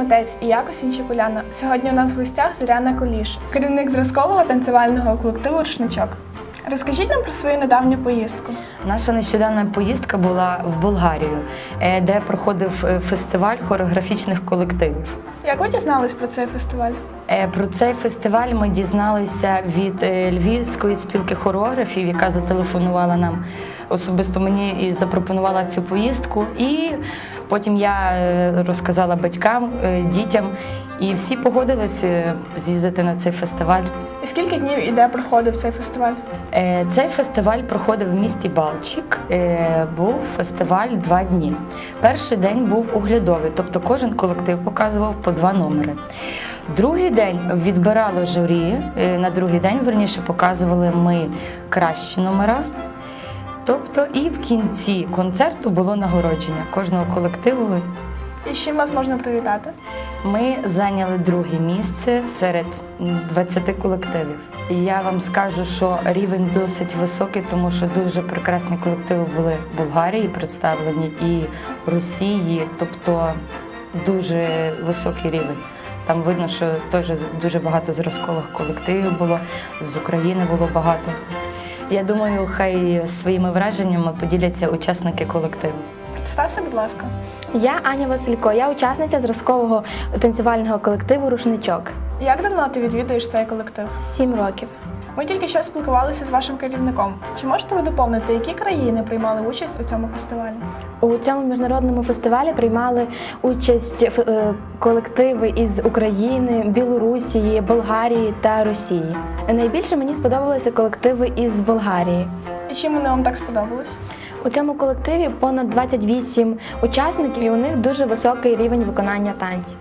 Митець і якось інші Куляна. Сьогодні у нас в гостях Зоряна Коліш, керівник зразкового танцювального колективу Рушничок. Розкажіть нам про свою недавню поїздку. Наша нещодавна поїздка була в Болгарію, е, де проходив е, фестиваль хореографічних колективів. Як ви дізнались про цей фестиваль? Е, Про цей фестиваль ми дізналися від Львівської спілки хореографів, яка зателефонувала нам особисто мені і запропонувала цю поїздку. І потім я е, розказала батькам, е, дітям, і всі погодилися з'їздити на цей фестиваль. І скільки днів і де проходив цей фестиваль? Е, Цей фестиваль проходив в місті Балчик. Е, Був фестиваль два дні. Перший день був оглядовий, тобто кожен колектив показував по два номери. Другий день відбирало журі. е, На другий день, верніше, показували ми кращі номера. Тобто, і в кінці концерту було нагородження кожного колективу. І з чим вас можна привітати? Ми зайняли друге місце серед 20 колективів. Я вам скажу, що рівень досить високий, тому що дуже прекрасні колективи були в Болгарії представлені і Росії, тобто дуже високий рівень. Там видно, що теж дуже багато зразкових колективів було, з України було багато. Я думаю, хай своїми враженнями поділяться учасники колективу. Представся, будь ласка. Я Аня Василько, я учасниця зразкового танцювального колективу Рушничок. Як давно ти відвідуєш цей колектив? Сім років. Ми тільки що спілкувалися з вашим керівником. Чи можете ви доповнити, які країни приймали участь у цьому фестивалі? У цьому міжнародному фестивалі приймали участь е, колективи із України, Білорусії, Болгарії та Росії. Найбільше мені сподобалися колективи із Болгарії. І чим вони вам так сподобались? У цьому колективі понад 28 учасників, і у них дуже високий рівень виконання танців.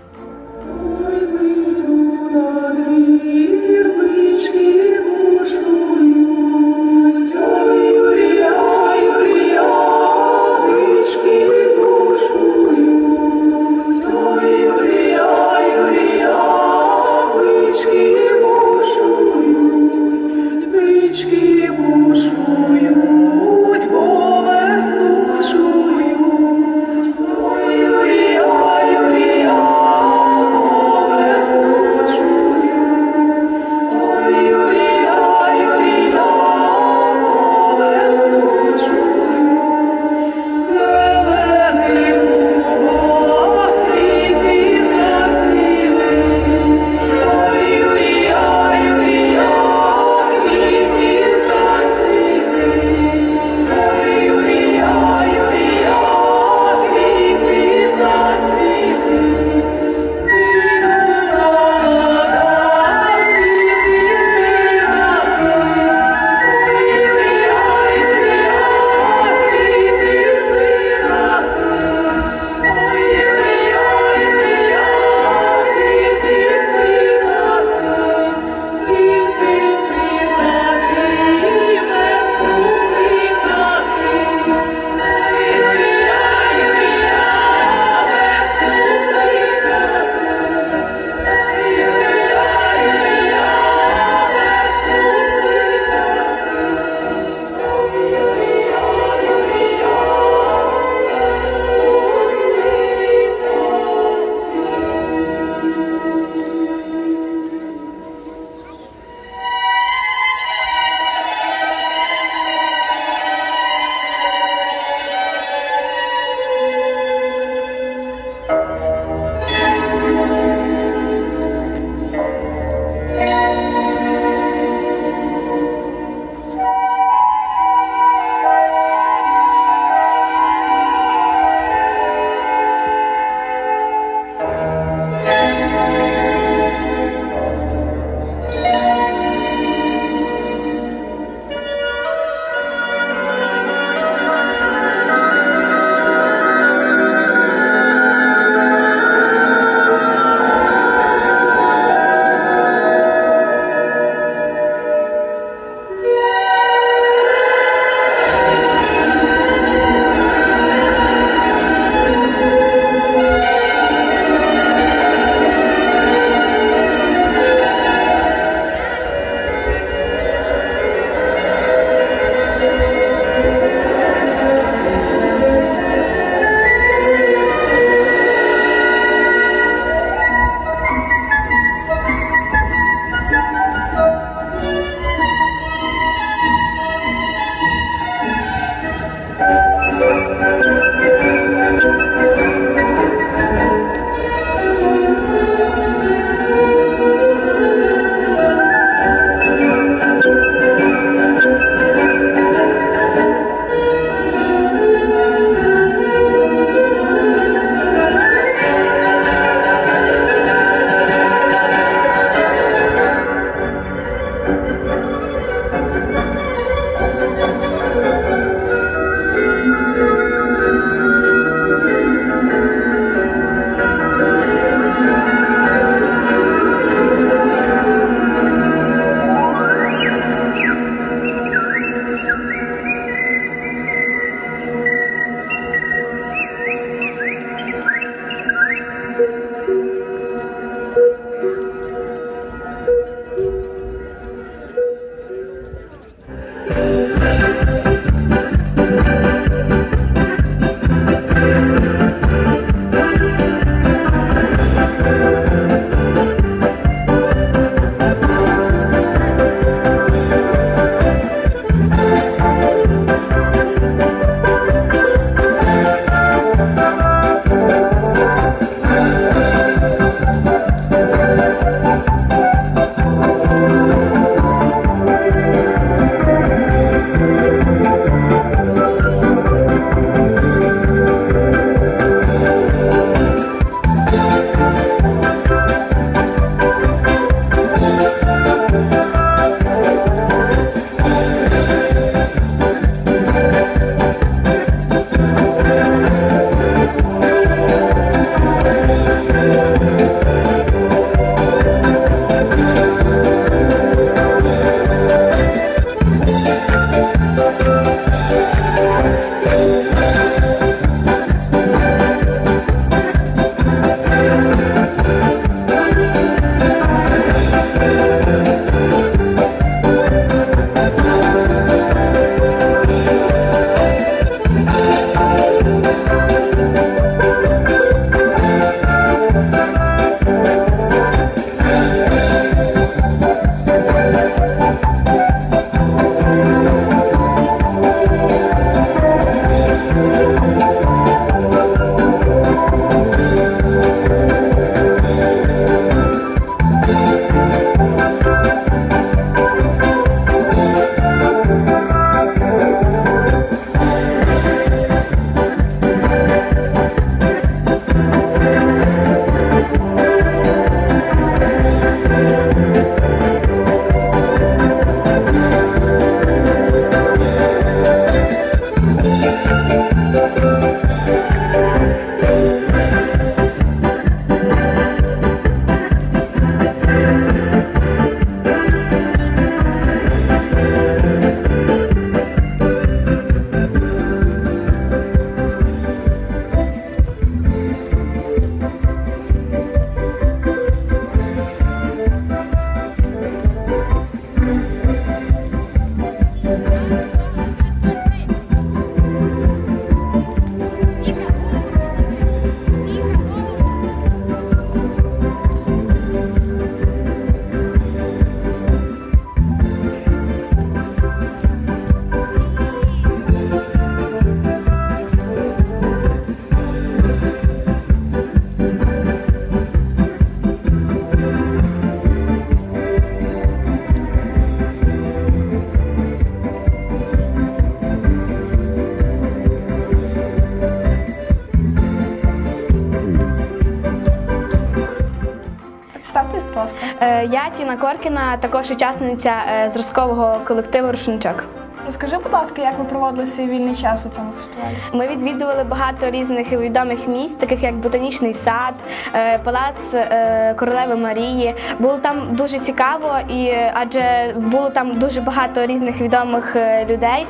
Я Тіна Коркіна, також учасниця е, зразкового колективу Рушничок. Розкажи, будь ласка, як ви проводили свій вільний час у цьому фестивалі? Ми відвідували багато різних відомих місць, таких як Ботанічний сад, е, палац е, Королеви Марії. Було там дуже цікаво, і адже було там дуже багато різних відомих е, людей,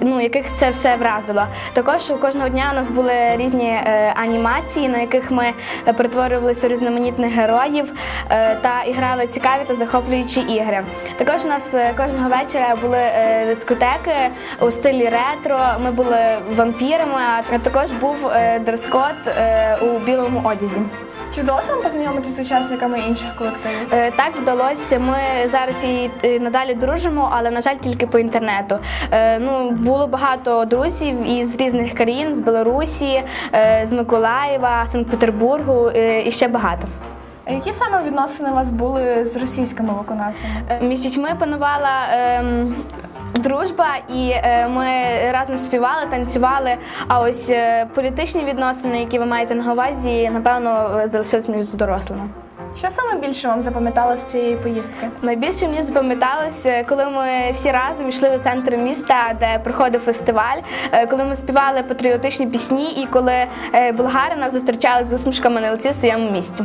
ну, яких це все вразило. Також у кожного дня у нас були різні анімації, на яких ми перетворювалися різноманітних героїв та і грали цікаві та захоплюючі ігри. Також у нас кожного вечора були дискотеки у стилі ретро. Ми були вампірами, а також був е, дрес-код е, у білому одязі. Чи вдалося вам познайомитися з учасниками інших колективів? Е, Так вдалося. Ми зараз і надалі дружимо, але на жаль, тільки по інтернету. Ну було багато друзів із різних країн, з Білорусі, з Миколаєва, Санкт-Петербургу і ще багато. Які саме відносини у вас були з російськими виконавцями? Між дітьми панувала ем, дружба, і е, ми разом співали, танцювали. А ось е, політичні відносини, які ви маєте на увазі, напевно, е, залишились між дорослими. Що саме більше вам запам'яталося з цієї поїздки? Найбільше мені запам'яталося, коли ми всі разом йшли до центру міста, де проходив фестиваль, коли ми співали патріотичні пісні, і коли болгари нас зустрічали з усмішками на лиці в своєму місті.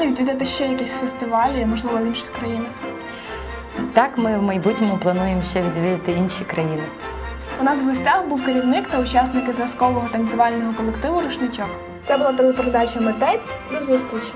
Плани відвідати ще якісь фестивалі, можливо, в інших країнах? Так, ми в майбутньому плануємо ще відвідати інші країни. У нас в гостях був керівник та учасники зразкового танцювального колективу Рушничок. Це була телепередача Митець. До зустрічі!